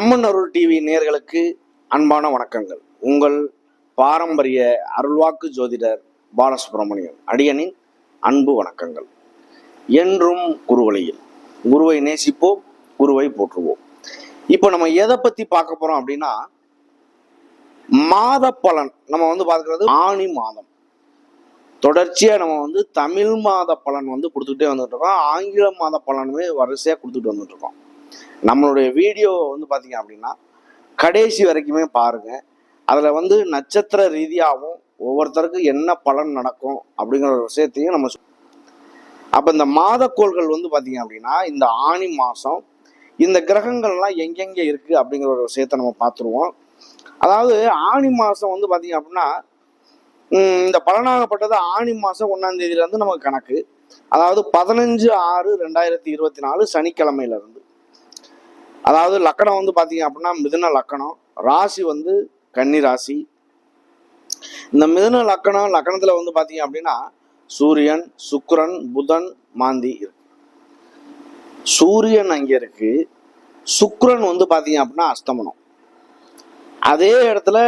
அம்மன் அருள் TV நேர்களுக்கு அன்பான வணக்கங்கள். உங்கள் பாரம்பரிய அருள்வாக்கு ஜோதிடர் பாலசுப்ரமணியன் அடியனின் அன்பு வணக்கங்கள். என்றும் குருவழியில் குருவை நேசிப்போம் குருவை போற்றுவோம். இப்போ நம்ம எதை பத்தி பார்க்க போறோம் அப்படின்னா மாத பலன். நம்ம வந்து பார்க்கறது ஆணி மாதம். தொடர்ச்சியா நம்ம வந்து தமிழ் மாத பலன் வந்து கொடுத்துக்கிட்டே வந்துட்டு இருக்கோம். ஆங்கில மாத பலனுமே வரிசையா கொடுத்துட்டு வந்துட்டு இருக்கோம். நம்மளுடைய வீடியோ வந்து பார்த்தீங்க அப்படின்னா கடைசி வரைக்குமே பாருங்கள் அதில் வந்து நட்சத்திர ரீதியாகவும் ஒவ்வொருத்தருக்கும் என்ன பலன் நடக்கும் அப்படிங்கிற ஒரு விஷயத்தையும் நம்ம அப்போ இந்த மாதக்கோள்கள் வந்து பார்த்தீங்க அப்படின்னா இந்த ஆணி மாதம் இந்த கிரகங்கள்லாம் எங்கெங்கே இருக்குது அப்படிங்கிற ஒரு விஷயத்தை நம்ம பார்த்துருவோம் அதாவது ஆணி மாதம் வந்து பார்த்தீங்க அப்படின்னா இந்த பலனாகப்பட்டது ஆணி மாதம் ஒன்றாம் தேதியிலேருந்து நமக்கு கணக்கு. அதாவது பதினஞ்சு ஆறு ரெண்டாயிரத்தி இருபத்தி நாலு சனிக்கிழமையிலேருந்து. அதாவது லக்கணம் வந்து பார்த்தீங்க அப்படின்னா மிதுன லக்கணம். ராசி வந்து கன்னி ராசி. இந்த மிதுன லக்கணம் லக்கணத்தில் வந்து பார்த்தீங்க அப்படின்னா சூரியன் சுக்கரன் புதன் மாந்தி இருக்கு. சூரியன் அங்கே இருக்கு. சுக்கரன் வந்து பார்த்தீங்க அப்படின்னா அஸ்தமனம். அதே இடத்துல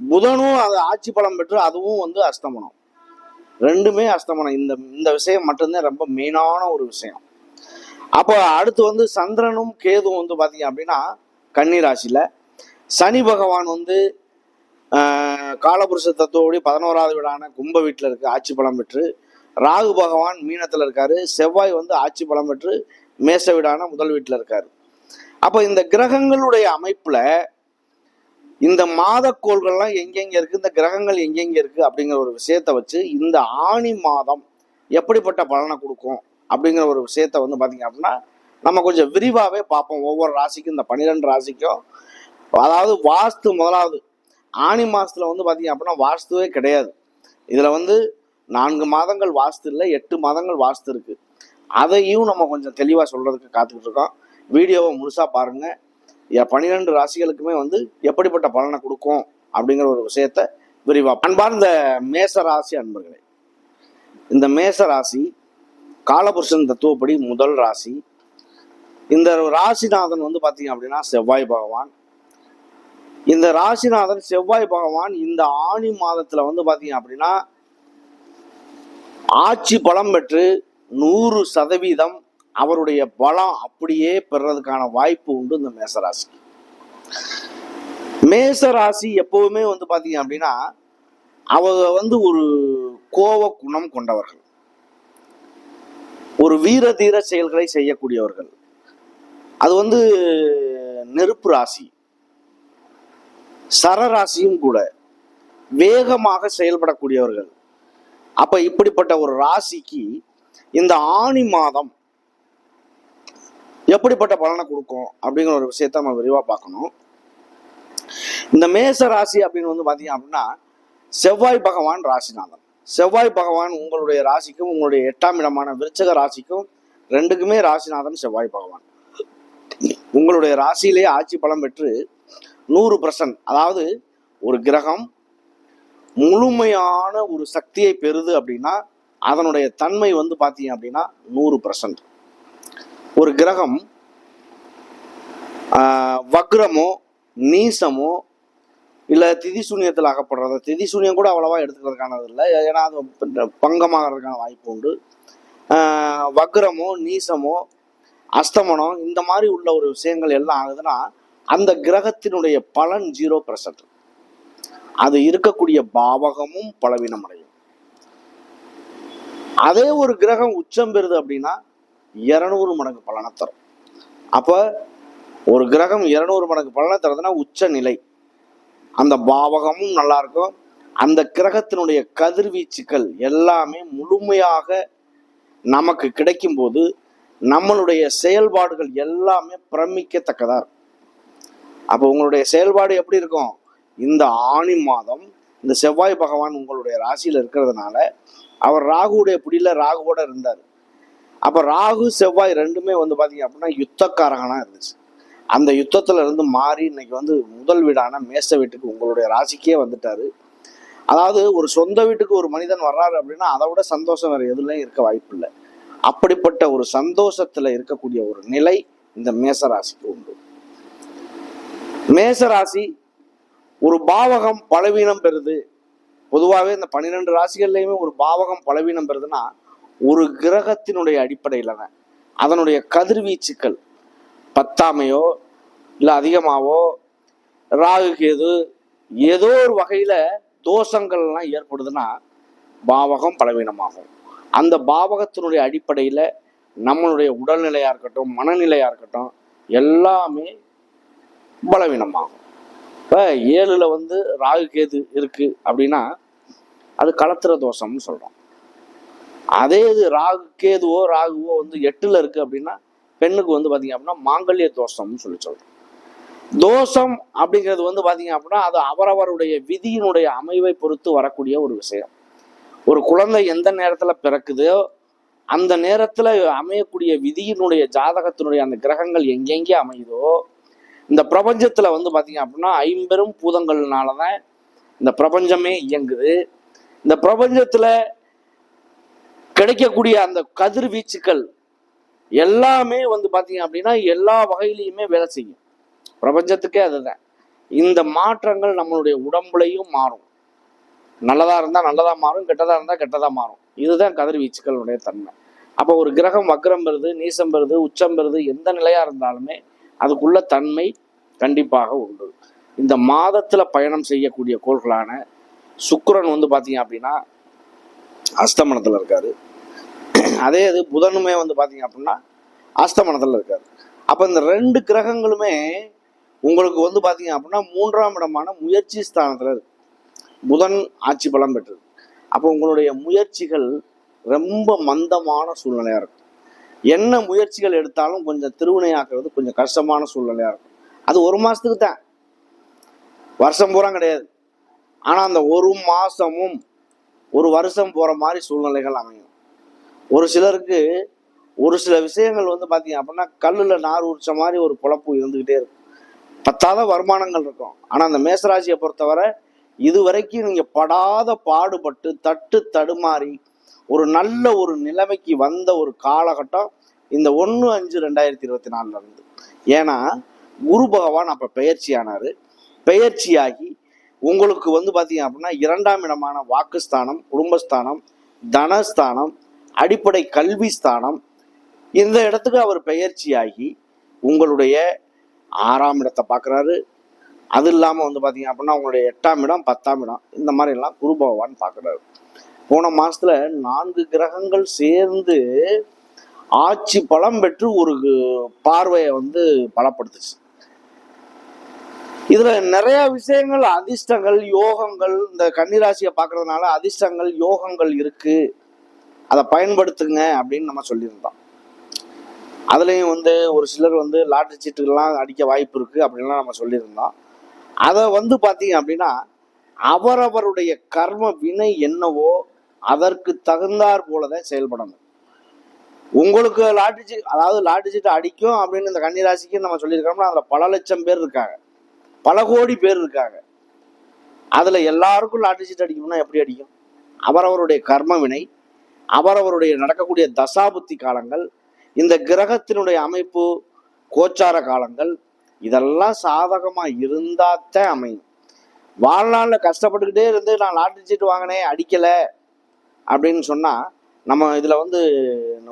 புதனும் அது ஆட்சி பலம் பெற்று அதுவும் வந்து அஸ்தமனம். ரெண்டுமே அஸ்தமனம். இந்த இந்த விஷயம் மட்டும்தான் ரொம்ப மெயினான ஒரு விஷயம். அப்போ அடுத்து வந்து சந்திரனும் கேதுவும் வந்து பார்த்தீங்க அப்படின்னா கன்னிராசியில் சனி பகவான் வந்து காலபுருஷ தத்துவப்படி பதினோராவது வீடான கும்ப வீட்டில் இருக்கு ஆட்சி பலம் பெற்று. ராகு பகவான் மீனத்தில் இருக்காரு செவ்வாய் வந்து ஆட்சி பலம் பெற்று மேச வீடான முதல் வீட்டில் இருக்காரு. அப்போ இந்த கிரகங்களுடைய அமைப்பில் இந்த மாதக்கோள்கள்லாம் எங்கெங்கே இருக்குது இந்த கிரகங்கள் எங்கெங்கே இருக்குது அப்படிங்கிற ஒரு விஷயத்த வச்சு இந்த ஆணி மாதம் எப்படிப்பட்ட பலனை கொடுக்கும் அப்படிங்கிற ஒரு விஷயத்த வந்து பார்த்திங்க அப்படின்னா நம்ம கொஞ்சம் விரிவாகவே பார்ப்போம். ஒவ்வொரு ராசிக்கும் இந்த பன்னிரெண்டு ராசிக்கும். அதாவது வாஸ்து முதலாவது. ஆணி மாதத்தில் வந்து பார்த்திங்க அப்படின்னா வாஸ்துவே கிடையாது. இதில் வந்து நான்கு மாதங்கள் வாஸ்து இல்லை எட்டு மாதங்கள் வாஸ்து இருக்குது அதையும் நம்ம கொஞ்சம் தெளிவாக சொல்கிறதுக்கு காத்துக்கிட்டு இருக்கோம். வீடியோவை முழுசாக பாருங்கள் பன்னிரெண்டு ராசிகளுக்குமே வந்து எப்படிப்பட்ட பலனை கொடுக்கும் அப்படிங்கிற ஒரு விஷயத்த அன்பார் இந்த மேச ராசி அன்பர்களே இந்த மேச ராசி காலபுருஷன் தத்துவப்படி முதல் ராசி. இந்த ராசிநாதன் வந்து பார்த்தீங்க அப்படின்னா செவ்வாய் பகவான். இந்த ராசிநாதன் செவ்வாய் பகவான் இந்த ஆணி மாதத்தில் வந்து பார்த்தீங்க அப்படின்னா ஆட்சி பலம் பெற்று நூறு சதவீதம் அவருடைய பலம் அப்படியே பெறதுக்கான வாய்ப்பு உண்டு இந்த மேசராசிக்கு. மேசராசி எப்பவுமே வந்து பார்த்தீங்க அப்படின்னா அவங்க வந்து ஒரு கோவ குணம் கொண்டவர்கள். ஒரு வீர தீர செயல்களை செய்யக்கூடியவர்கள். அது வந்து நெருப்பு ராசி. சரராசியும் கூட வேகமாக செயல்படக்கூடியவர்கள். அப்ப இப்படிப்பட்ட ஒரு ராசிக்கு இந்த ஆணி மாதம் எப்படிப்பட்ட பலனை கொடுக்கும் அப்படிங்கிற ஒரு விஷயத்த நம்ம விரிவாக பார்க்கணும். இந்த மேச ராசி அப்படின்னு வந்து பார்த்தீங்க அப்படின்னா செவ்வாய் பகவான் ராசிநாதன். செவ்வாய் பகவான் உங்களுடைய ராசிக்கும் உங்களுடைய எட்டாம் இடமான விருச்சக ராசிக்கும் ரெண்டுக்குமே ராசிநாதன் செவ்வாய் பகவான். உங்களுடைய ராசியிலே ஆட்சி பலம் பெற்று நூறு பர்சன்ட் அதாவது ஒரு கிரகம் முழுமையான ஒரு சக்தியை பெறுது அப்படின்னா அதனுடைய தன்மை வந்து பார்த்தீங்க அப்படின்னா நூறு பர்சன்ட் ஒரு கிரகம் வக்ரமோ நீசமோ இல்லை திதி சூன்யத்தில் அகப்படுறது திதி சூன்யம் கூட அவ்வளவா எடுத்துக்கிறதுக்கானது இல்லை. ஏன்னா அது பங்கமாகறதுக்கான வாய்ப்பு உண்டு. வக்ரமோ நீசமோ அஸ்தமனம் இந்த மாதிரி உள்ள ஒரு விஷயங்கள் எல்லாம் ஆகுதுன்னா அந்த கிரகத்தினுடைய பலன் ஜீரோ பர்சன்ட் அது இருக்கக்கூடிய பாவகமும் பலவீனமடையும். அதே ஒரு கிரகம் உச்சம் பெறுது அப்படின்னா இருநூறு மடங்கு பலனை தரும். அப்போ ஒரு கிரகம் இருநூறு மடங்கு பலனை தருதுன்னா உச்ச நிலை. அந்த பாவகமும் நல்லா இருக்கும் அந்த கிரகத்தினுடைய கதிர்வீச்சுக்கள் எல்லாமே முழுமையாக நமக்கு கிடைக்கும் போது நம்மளுடைய செயல்பாடுகள் எல்லாமே பிரமிக்கத்தக்கதா இருக்கும். அப்போ உங்களுடைய செயல்பாடு எப்படி இருக்கும்? இந்த ஆணி மாதம் இந்த செவ்வாய் பகவான் உங்களுடைய ராசியில் இருக்கிறதுனால அவர் ராகுவுடைய பிடியில ராகுவோட இருந்தார். அப்போ ராகு செவ்வாய் ரெண்டுமே வந்து பார்த்தீங்க அப்படின்னா யுத்தக்காரகனாக இருந்துச்சு. அந்த யுத்தத்துல இருந்து மாறி இன்னைக்கு வந்து முதல் வீடான மேச வீட்டுக்கு உங்களுடைய ராசிக்கே வந்துட்டாரு. அதாவது ஒரு சொந்த வீட்டுக்கு ஒரு மனிதன் வர்றாரு அப்படின்னா அதை விட சந்தோஷம் வேற எதுலையும் இருக்க வாய்ப்பு இல்லை. அப்படிப்பட்ட ஒரு சந்தோஷத்துல இருக்கக்கூடிய ஒரு நிலை இந்த மேச ராசிக்கு உண்டு. மேச ராசி ஒரு பாவகம் பலவீனம் பெறுது. பொதுவாகவே இந்த பன்னிரெண்டு ராசிகள்லையுமே ஒரு பாவகம் பலவீனம் பெறுதுன்னா ஒரு கிரகத்தினுடைய அடிப்படையில் தான் அதனுடைய கதிர்வீச்சுக்கள் பத்தாமையோ இல்லை அதிகமாகவோ ராகு கேது ஏதோ ஒரு வகையில் தோஷங்கள்லாம் ஏற்படுதுன்னா பாவகம் பலவீனமாகும். அந்த பாவகத்தினுடைய அடிப்படையில் நம்மளுடைய உடல்நிலையாக இருக்கட்டும் மனநிலையாக இருக்கட்டும் எல்லாமே பலவீனமாகும். இப்போ ஏழில் வந்து ராகு கேது இருக்குது அப்படின்னா அது கலத்திர தோஷம்னு சொல்கிறோம் அதே இது ராகு கேதுவோ ராகுவோ வந்து எட்டில் இருக்குது அப்படின்னா பெண்ணுக்கு வந்து பார்த்தீங்க அப்படின்னா மாங்கல்ய தோஷம்னு சொல்லி சொல்கிறோம் தோஷம் அப்படிங்கிறது வந்து பார்த்தீங்க அப்படின்னா அது அவரவருடைய விதியினுடைய அமைவை பொறுத்து வரக்கூடிய ஒரு விஷயம். ஒரு குழந்தை எந்த நேரத்தில் பிறக்குதோ அந்த நேரத்தில் அமையக்கூடிய விதியினுடைய ஜாதகத்தினுடைய அந்த கிரகங்கள் எங்கெங்கே அமையுதோ இந்த பிரபஞ்சத்தில் வந்து பார்த்தீங்க அப்படின்னா ஐம்பெரும் பூதங்கள்னால தான் இந்த பிரபஞ்சமே இயங்குது. இந்த பிரபஞ்சத்தில் கிடைக்கக்கூடிய அந்த கதிர்வீச்சுக்கள் எல்லாமே வந்து பார்த்தீங்க அப்படின்னா எல்லா வகையிலையுமே வேலை செய்யும். பிரபஞ்சத்துக்கே அதுதான். இந்த மாற்றங்கள் நம்மளுடைய உடம்புலையும் மாறும். நல்லதா இருந்தால் நல்லதா மாறும் கெட்டதா இருந்தால் கெட்டதா மாறும். இதுதான் கதிர்வீச்சுக்களுடைய தன்மை. அப்போ ஒரு கிரகம் வக்ரம் பெறுது நீசம் பெறுது உச்சம் பெறுது எந்த நிலையா இருந்தாலுமே அதுக்குள்ள தன்மை கண்டிப்பாக உண்டு. இந்த மாதத்துல பயணம் செய்யக்கூடிய கோள்களான சுக்கரன் வந்து பார்த்தீங்க அப்படின்னா அஸ்தமனத்தில் இருக்காரு. அதே இது புதனுமே வந்து பார்த்தீங்க அப்படின்னா அஸ்தமனத்தில் இருக்கார். அப்போ இந்த ரெண்டு கிரகங்களுமே உங்களுக்கு வந்து பார்த்தீங்க அப்படின்னா மூன்றாம் இடமான முயற்சி ஸ்தானத்தில் இருக்கு. புதன் ஆட்சி பலம் பெற்றது. அப்போ உங்களுடைய முயற்சிகள் ரொம்ப மந்தமான சூழ்நிலையாக இருக்கும். என்ன முயற்சிகள் எடுத்தாலும் கொஞ்சம் திருவினையாக்குறது கொஞ்சம் கஷ்டமான சூழ்நிலையாக இருக்கும். அது ஒரு மாதத்துக்கு தான். வருஷம் பூரா கிடையாது. ஆனால் அந்த ஒரு மாசமும் ஒரு வருஷம் போகிற மாதிரி சூழ்நிலைகள் அமையும். ஒரு சிலருக்கு ஒரு சில விஷயங்கள் வந்து பார்த்தீங்க அப்படின்னா கல்லுல நார் உரிச்ச மாதிரி ஒரு பொழப்பு இருந்துகிட்டே இருக்கும். பத்தாத வருமானங்கள் இருக்கும். ஆனால் அந்த மேசராசியை பொறுத்தவரை இது வரைக்கும் படாத பாடுபட்டு தட்டு தடுமாறி ஒரு நல்ல ஒரு நிலைமைக்கு வந்த ஒரு காலகட்டம் இந்த ஒன்று அஞ்சு ரெண்டாயிரத்தி இருபத்தி நாலுல இருந்து. ஏன்னா குரு பகவான் அப்போ பெயர்ச்சி பெயர்ச்சியாகி உங்களுக்கு வந்து பார்த்தீங்க அப்படின்னா இரண்டாம் இடமான வாக்குஸ்தானம் குடும்பஸ்தானம் தனஸ்தானம் அடிப்படை கல்வி ஸ்தானம். இந்த இடத்துக்கு அவர் பெயர்ச்சியாகி உங்களுடைய ஆறாம் இடத்தை பார்க்குறாரு. அது இல்லாமல் வந்து பார்த்தீங்க அப்படின்னா உங்களுடைய எட்டாம் இடம் பத்தாம் இடம் இந்த மாதிரி எல்லாம் குரு பகவான் பார்க்குறாரு. போன மாதத்தில் நான்கு கிரகங்கள் சேர்ந்து ஆட்சி பலம் பெற்று ஒரு பார்வையை வந்து பலப்படுத்துச்சு. இதுல நிறைய விஷயங்கள் அதிர்ஷ்டங்கள் யோகங்கள் இந்த கன்னிராசியை பார்க்கறதுனால அதிர்ஷ்டங்கள் யோகங்கள் இருக்கு. அதை பயன்படுத்துங்க அப்படின்னு நம்ம சொல்லியிருந்தோம். அதுலேயும் வந்து ஒரு சிலர் வந்து லாட்ரி சீட்டுகள்லாம் அடிக்க வாய்ப்பு இருக்குது அப்படின்லாம் நம்ம சொல்லியிருந்தோம். அதை வந்து பார்த்தீங்க அப்படின்னா அவரவருடைய கர்ம வினை என்னவோ அதற்கு தகுந்தாற் போலதான் செயல்படணும். உங்களுக்கு லாட்ரி சீட் அதாவது லாட்ரி சீட்டு அடிக்கும் அப்படின்னு இந்த கன்னிராசிக்கு நம்ம சொல்லியிருக்கோம்னா அதில் பல லட்சம் பேர் இருக்காங்க. பல கோடி பேர் இருக்காங்க. அதில் எல்லாருக்கும் லாட்ரி சீட் அடிக்கும்னா எப்படி அடிக்கும்? அவரவருடைய கர்ம வினை அவரவருடைய நடக்கக்கூடிய தசாபுத்தி காலங்கள் இந்த கிரகத்தினுடைய அமைப்பு கோச்சார காலங்கள் இதெல்லாம் சாதகமா இருந்தாத்தான் அமையும். வாழ்நாளில் கஷ்டப்பட்டுக்கிட்டே இருந்து நான் லாட்டரி சீட்டு வாங்கினேன் அடிக்கலை அப்படின்னு சொன்னால் நம்ம இதில் வந்து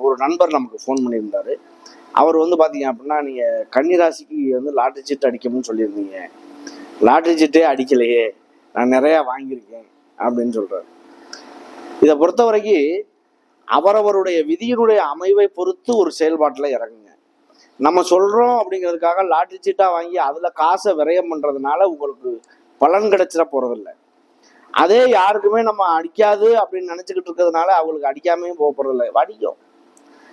ஒரு நண்பர் நமக்கு ஃபோன் பண்ணியிருந்தாரு. அவர் வந்து பார்த்தீங்க அப்படின்னா நீங்கள் கன்னிராசிக்கு வந்து லாட்டரி சீட்டு அடிக்கணும்னு சொல்லியிருந்தீங்க. லாட்டரி சீட்டே அடிக்கலையே நான் நிறையா வாங்கியிருக்கேன் அப்படின்னு சொல்கிறார் இதை பொறுத்த வரைக்கும் அவரவருடைய விதியினுடைய அமைவை பொறுத்து ஒரு செயல்பாட்டில் இறங்குங்க. நம்ம சொல்றோம் அப்படிங்கிறதுக்காக லாட்ரி சீட்டாக வாங்கி அதில் காசை விரயம் பண்ணுறதுனால உங்களுக்கு பலன் கிடைச்சிட போகிறதில்ல அதே யாருக்குமே நம்ம அடிக்காது அப்படின்னு நினச்சிக்கிட்டு இருக்கிறதுனால அவங்களுக்கு அடிக்காமையும் போக போறதில்ல. அடிக்கும்.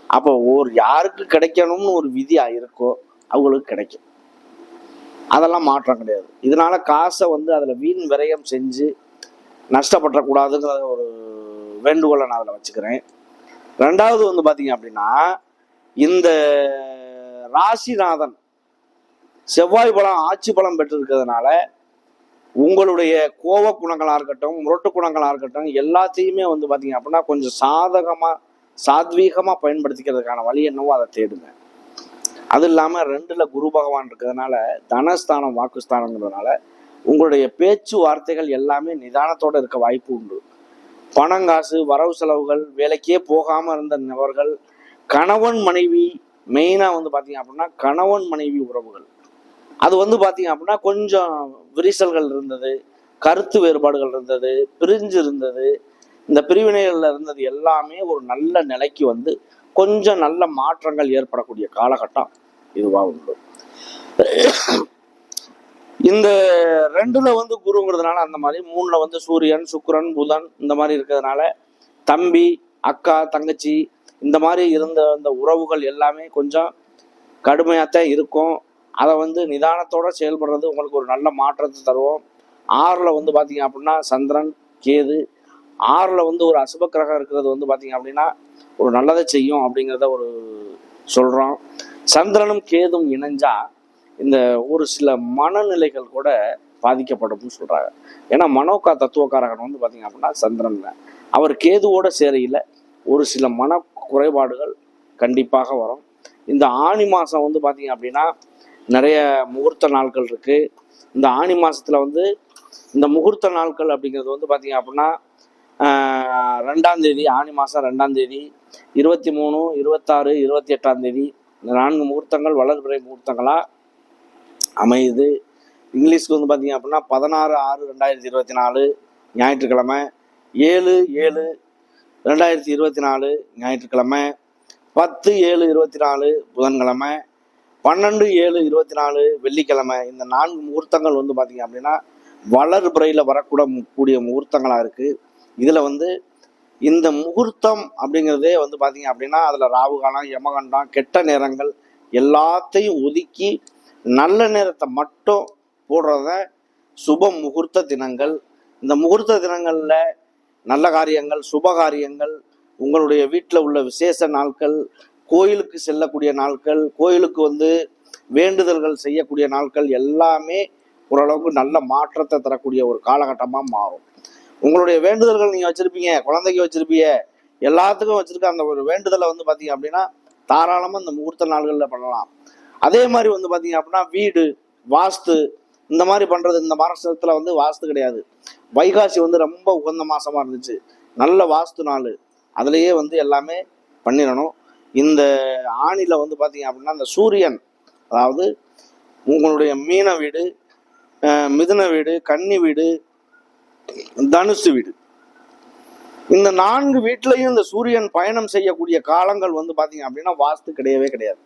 அப்போ ஒரு யாருக்கு கிடைக்கணும்னு ஒரு விதி இருக்கோ அவங்களுக்கு கிடைக்கும். அதெல்லாம் மாற்றம் கிடையாது. இதனால காசை வந்து அதில் வீண் விரயம் செஞ்சு நஷ்டப்படக்கூடாதுங்கிற ஒரு வேண்டுகோளை நான் அதில் வச்சுக்கிறேன். ரெண்டாவது வந்து பார்த்தீங்க அப்படின்னா இந்த ராசிநாதன் செவ்வாய் பலம் ஆட்சி பலம் பெற்றிருக்கிறதுனால உங்களுடைய கோவ குணங்களாக இருக்கட்டும் முரட்டு குணங்களாக இருக்கட்டும் எல்லாத்தையுமே வந்து பார்த்தீங்க அப்படின்னா கொஞ்சம் சாதகமாக சாத்வீகமாக பயன்படுத்திக்கிறதுக்கான வழி என்னவோ அதை தேடுங்க. அது இல்லாமல் ரெண்டில் குரு பகவான் இருக்கிறதுனால தனஸ்தானம் வாக்குஸ்தானங்கிறதுனால உங்களுடைய பேச்சு வார்த்தைகள் எல்லாமே நிதானத்தோடு இருக்க வாய்ப்பு உண்டு. பணம் காசு வரவு செலவுகள் வேலைக்கே போகாமல் இருந்த நபர்கள் கணவன் மனைவி மெயினாக வந்து பார்த்தீங்க அப்படின்னா கணவன் மனைவி உறவுகள். அது வந்து பார்த்தீங்க அப்படின்னா கொஞ்சம் விரிசல்கள் இருந்தது கருத்து வேறுபாடுகள் இருந்தது பிரிஞ்சு இருந்தது. இந்த பிரிவினைகள்ல இருந்தது எல்லாமே ஒரு நல்ல நிலைக்கு வந்து கொஞ்சம் நல்ல மாற்றங்கள் ஏற்படக்கூடிய காலகட்டம் இதுவாக உண்டு. இந்த ரெண்டுல வந்து குருங்கிறதுனால அந்த மாதிரி மூணுல வந்து சூரியன் சுக்கரன் புதன் இந்த மாதிரி இருக்கிறதுனால தம்பி அக்கா தங்கச்சி இந்த மாதிரி இருந்த அந்த உறவுகள் எல்லாமே கொஞ்சம் கடுமையாகத்தான் இருக்கும். அதை வந்து நிதானத்தோட செயல்படுறது உங்களுக்கு ஒரு நல்ல மாற்றத்தை தருவோம். ஆறில் வந்து பார்த்தீங்க அப்படின்னா சந்திரன் கேது. ஆறில் வந்து ஒரு அசுப கிரகம் இருக்கிறது வந்து பார்த்தீங்க அப்படின்னா ஒரு நல்லதை செய்யும் அப்படிங்கிறத ஒரு சொல்கிறோம் சந்திரனும் கேதும் இணைஞ்சால் இந்த ஒரு சில மனநிலைகள் கூட பாதிக்கப்படும்னு சொல்கிறாங்க ஏன்னா மனோகா தத்துவக்காரகன் வந்து பார்த்தீங்க அப்படின்னா சந்திரன் அவர் கேதுவோட சேரையில் ஒரு சில மன குறைபாடுகள் கண்டிப்பாக வரும். இந்த ஆணி மாதம் வந்து பார்த்திங்க அப்படின்னா நிறைய முகூர்த்த நாட்கள் இருக்குது இந்த ஆணி மாதத்தில் வந்து இந்த முகூர்த்த நாட்கள் அப்படிங்கிறது வந்து பார்த்திங்க அப்படின்னா ரெண்டாம் தேதி ஆணி மாதம் ரெண்டாம் தேதி இருபத்தி மூணு இருபத்தாறு இருபத்தி எட்டாம் தேதி இந்த நான்கு முகூர்த்தங்கள் வளர்பிறை முகூர்த்தங்களாக அமையுது. இங்கிலீஷ்க்கு வந்து பார்த்தீங்க அப்படின்னா பதினாறு ஆறு ரெண்டாயிரத்தி இருபத்தி நாலு ஞாயிற்றுக்கிழமை ஏழு ஏழு ரெண்டாயிரத்தி இருபத்தி நாலு ஞாயிற்றுக்கிழமை பத்து ஏழு இருபத்தி நாலு புதன்கிழமை பன்னெண்டு ஏழு இருபத்தி நாலு வெள்ளிக்கிழமை. இந்த நான்கு முகூர்த்தங்கள் வந்து பார்த்தீங்க அப்படின்னா வளர்புறையில் வரக்கூட கூடிய முகூர்த்தங்களாக இருக்குது இதில் வந்து இந்த முகூர்த்தம் அப்படிங்கிறதே வந்து பார்த்தீங்க அப்படின்னா அதில் ராகுகாலம் யமகண்டம் கெட்ட நேரங்கள் எல்லாத்தையும் ஒதுக்கி நல்ல நேரத்தை மட்டும் போடுறத சுப முகூர்த்த தினங்கள். இந்த முகூர்த்த தினங்களில் நல்ல காரியங்கள் சுப காரியங்கள் உங்களுடைய வீட்டில் உள்ள விசேஷ நாட்கள் கோயிலுக்கு செல்லக்கூடிய நாட்கள் கோயிலுக்கு வந்து வேண்டுதல்கள் செய்யக்கூடிய நாட்கள் எல்லாமே ஓரளவுக்கு நல்ல மாற்றத்தை தரக்கூடிய ஒரு காலகட்டமாக மாறும். உங்களுடைய வேண்டுதல்கள் நீங்கள் வச்சுருப்பீங்க குழந்தைக்கு வச்சுருப்பீங்க எல்லாத்துக்கும் வச்சுருக்க அந்த ஒரு வேண்டுதலை வந்து பார்த்தீங்க அப்படின்னா தாராளமாக இந்த முகூர்த்த நாள்களில் பண்ணலாம். அதே மாதிரி வந்து பார்த்தீங்க அப்படின்னா வீடு வாஸ்து இந்த மாதிரி பண்ணுறது இந்த மாசத்தில் வந்து வாஸ்து கிடையாது. வைகாசி வந்து ரொம்ப உகந்த மாதமாக இருந்துச்சு. நல்ல வாஸ்து நாள். அதுலேயே வந்து எல்லாமே பண்ணிடணும். இந்த ஆணில வந்து பார்த்தீங்க அப்படின்னா இந்த சூரியன் அதாவது உங்களுடைய மீன வீடு மிதுன வீடு கன்னி வீடு தனுசு வீடு. இந்த நான்கு வீட்லையும் இந்த சூரியன் பயணம் செய்யக்கூடிய காலங்கள் வந்து பார்த்தீங்க அப்படின்னா வாஸ்து கிடையவே கிடையாது.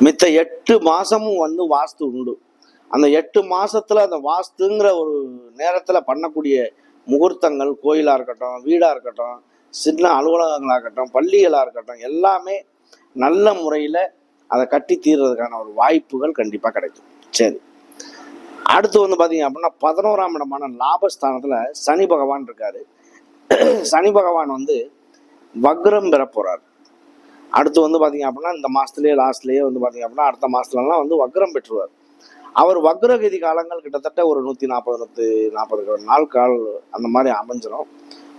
மித்த எட்டு மாசமும் வந்து வாஸ்து உண்டு. அந்த எட்டு மாசத்துல அந்த வாஸ்துங்கிற ஒரு நேரத்துல பண்ணக்கூடிய முகூர்த்தங்கள் கோயிலா இருக்கட்டும் வீடா இருக்கட்டும் சின்ன அலுவலகங்களா இருக்கட்டும் பள்ளிகளா இருக்கட்டும் எல்லாமே நல்ல முறையில அதை கட்டி தீர்றதுக்கான ஒரு வாய்ப்புகள் கண்டிப்பா கிடைக்கும். சரி. அடுத்து வந்து பார்த்தீங்க அப்படின்னா பதினோராம் இடமான லாபஸ்தானத்துல சனி பகவான் இருக்காரு. சனி பகவான் வந்து வக்ரம் பெற போகிறார் அடுத்து வந்து பார்த்தீங்க அப்படின்னா இந்த மாதத்துலேயே லாஸ்ட்லேயே வந்து பார்த்தீங்க அப்படின்னா அடுத்த மாசத்துலலாம் வந்து வக்ரம் பெற்றுவார். அவர் வக்ரகதி காலங்கள் கிட்டத்தட்ட ஒரு நூற்றி நாற்பது நூற்றி நாற்பது நாள் கால் அந்த மாதிரி அமைஞ்சிடும்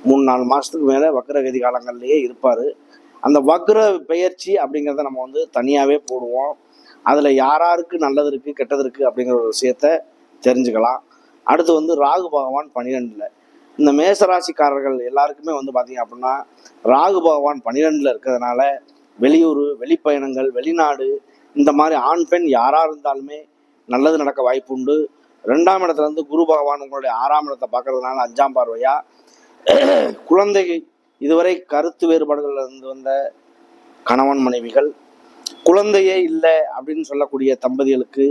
மூணு நாலு மாதத்துக்கு மேலே வக்ரகதி காலங்கள்லேயே இருப்பார். அந்த வக்ர பெயர்ச்சி அப்படிங்கிறத நம்ம வந்து தனியாகவே போடுவோம். அதில் யாராருக்கு நல்லது இருக்குது கெட்டது இருக்குது அப்படிங்கிற ஒரு விஷயத்த தெரிஞ்சுக்கலாம். அடுத்து வந்து ராகு பகவான் பன்னிரெண்டில் இந்த மேசராசிக்காரர்கள் எல்லாருக்குமே வந்து பார்த்தீங்க அப்படின்னா ராகு பகவான் பன்னிரெண்டில் இருக்கிறதுனால வெளியூர் வெளிப்பயணங்கள் வெளிநாடு இந்த மாதிரி ஆண் பெண் யாராக இருந்தாலுமே நல்லது நடக்க வாய்ப்பு உண்டு. ரெண்டாம் இடத்துல இருந்து குரு பகவான் உங்களுடைய ஆறாம் இடத்தை பார்க்கறதுனால அஞ்சாம் பார்வையா? குழந்தை இதுவரை கருத்து வேறுபாடுகள்ல இருந்து வந்த கணவன் மனைவிகள் குழந்தையே இல்லை அப்படின்னு சொல்லக்கூடிய தம்பதிகளுக்கு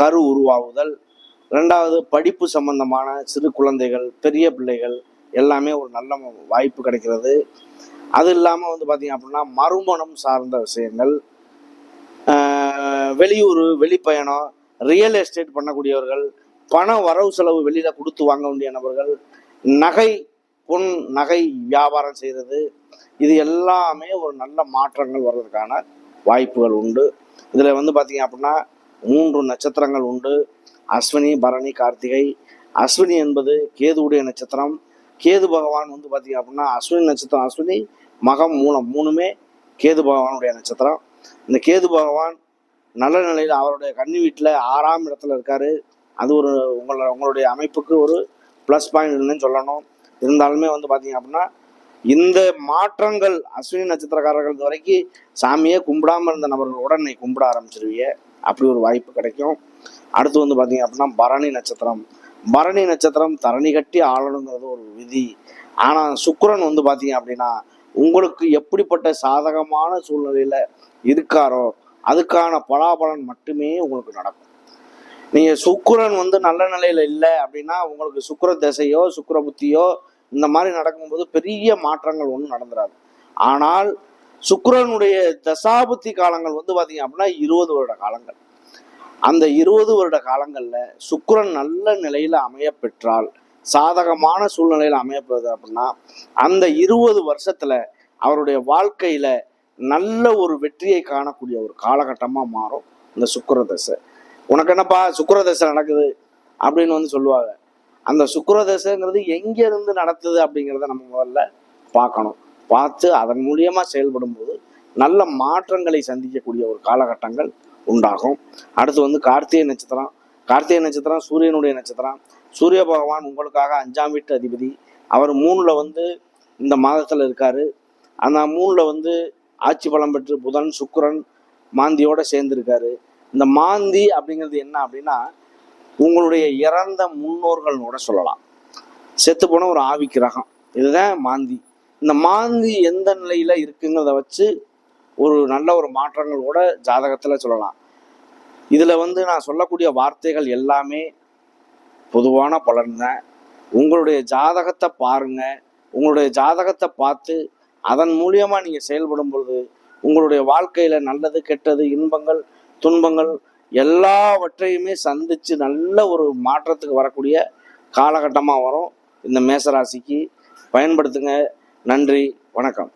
கரு உருவாகுதல். ரெண்டாவது படிப்பு சம்பந்தமான சிறு குழந்தைகள் பெரிய பிள்ளைகள் எல்லாமே ஒரு நல்ல வாய்ப்பு கிடைக்கிறது. அது இல்லாமல் வந்து பார்த்தீங்க அப்படின்னா மறுமணம் சார்ந்த விஷயங்கள் வெளியூர் வெளிப்பயணம் ரியல் எஸ்டேட் பண்ணக்கூடியவர்கள் பண வரவு செலவு வெளியில் கொடுத்து வாங்க வேண்டிய நபர்கள் நகை பொன் நகை வியாபாரம் செய்கிறது இது எல்லாமே ஒரு நல்ல மாற்றங்கள் வர்றதுக்கான வாய்ப்புகள் உண்டு. இதில் வந்து பார்த்தீங்க அப்படின்னா மூன்று நட்சத்திரங்கள் உண்டு. அஸ்வினி பரணி கார்த்திகை. அஸ்வினி என்பது கேதுவுடைய நட்சத்திரம். கேது பகவான் வந்து பார்த்தீங்க அப்படின்னா அஸ்வினி நட்சத்திரம் அஸ்வினி மகம் மூலம் மூணுமே கேது பகவானுடைய நட்சத்திரம். இந்த கேது பகவான் நல்ல நிலையில் அவருடைய கன்னி வீட்டில் ஆறாம் இடத்துல இருக்காரு. அது ஒரு உங்களை உங்களுடைய அமைப்புக்கு ஒரு ப்ளஸ் பாயிண்ட்னு சொல்லணும். இருந்தாலுமே வந்து பார்த்தீங்க அப்படின்னா இந்த மாற்றங்கள் அஸ்வினி நட்சத்திரக்காரர்கள் வரைக்கும் சாமியே கும்பிடாம இருந்த நபர்கள் உடனே கும்பிட ஆரம்பிச்சிருவீங்க. அப்படி ஒரு வாய்ப்பு கிடைக்கும். அடுத்து வந்து பார்த்தீங்க அப்படின்னா பரணி நட்சத்திரம். பரணி நட்சத்திரம் தரணி கட்டி ஆளணுங்கிறது ஒரு விதி. ஆனால் சுக்கரன் வந்து பார்த்தீங்க அப்படின்னா உங்களுக்கு எப்படிப்பட்ட சாதகமான சூழ்நிலையில் இருக்காரோ அதுக்கான பலாபலன் மட்டுமே உங்களுக்கு நடக்கும். நீங்கள் சுக்கரன் வந்து நல்ல நிலையில் இல்லை அப்படின்னா உங்களுக்கு சுக்கர திசையோ சுக்கர புத்தியோ இந்த மாதிரி நடக்கும்போது பெரிய மாற்றங்கள் ஒன்றும் நடந்துடாது ஆனால் சுக்கரனுடைய தசாபுத்தி காலங்கள் வந்து பார்த்தீங்க அப்படின்னா இருபது வருட காலங்கள். அந்த இருபது வருட காலங்களில் சுக்கரன் நல்ல நிலையில் அமைய பெற்றால் சாதகமான சூழ்நிலையில் அமையப்படுது அப்படின்னா அந்த இருபது வருஷத்தில் அவருடைய வாழ்க்கையில் நல்ல ஒரு வெற்றியை காணக்கூடிய ஒரு காலகட்டமாக மாறும் இந்த சுக்கர தசை. உனக்கு என்னப்பா சுக்கர தசை நடக்குது அப்படின்னு வந்து சொல்லுவாங்க. அந்த சுக்கர தசைங்கிறது எங்கேருந்து நடத்துது அப்படிங்கிறத நம்ம முதல்ல பார்க்கணும். பார்த்து அதன் மூலியமாக செயல்படும் போது நல்ல மாற்றங்களை சந்திக்கக்கூடிய ஒரு காலகட்டங்கள் உண்டாகும். அடுத்து வந்து கார்த்திகை நட்சத்திரம். கார்த்திகை நட்சத்திரம் சூரியனுடைய நட்சத்திரம். சூரிய பகவான் உங்களுக்காக அஞ்சாம் வீட்டு அதிபதி. அவர் மூணில் வந்து இந்த மாதத்தில் இருக்கார். அந்த மூணில் வந்து ஆட்சி பலம் பெற்று புதன் சுக்கிரன் மாந்தியோடு சேர்ந்துருக்காரு. இந்த மாந்தி அப்படிங்கிறது என்ன அப்படின்னா உங்களுடைய இறந்த முன்னோர்கள்னு சொல்லலாம். செத்து போன ஒரு ஆவிக்கிரகம். இதுதான் மாந்தி. இந்த மாந்தி எந்த நிலையில் இருக்குங்கிறத வச்சு ஒரு நல்ல ஒரு மாற்றங்கள் கூட ஜாதகத்தில் சொல்லலாம். இதில் வந்து நான் சொல்லக்கூடிய வார்த்தைகள் எல்லாமே பொதுவான பலன் தான். உங்களுடைய ஜாதகத்தை பாருங்க. உங்களுடைய ஜாதகத்தை பார்த்து அதன் மூலியமாக நீங்கள் செயல்படும் பொழுது உங்களுடைய வாழ்க்கையில் நல்லது கெட்டது இன்பங்கள் துன்பங்கள் எல்லாவற்றையுமே சந்தித்து நல்ல ஒரு மாற்றத்துக்கு வரக்கூடிய காலகட்டமாக வரும். இந்த மேசராசிக்கு பயன்படுத்துங்க. நன்றி. வணக்கம்.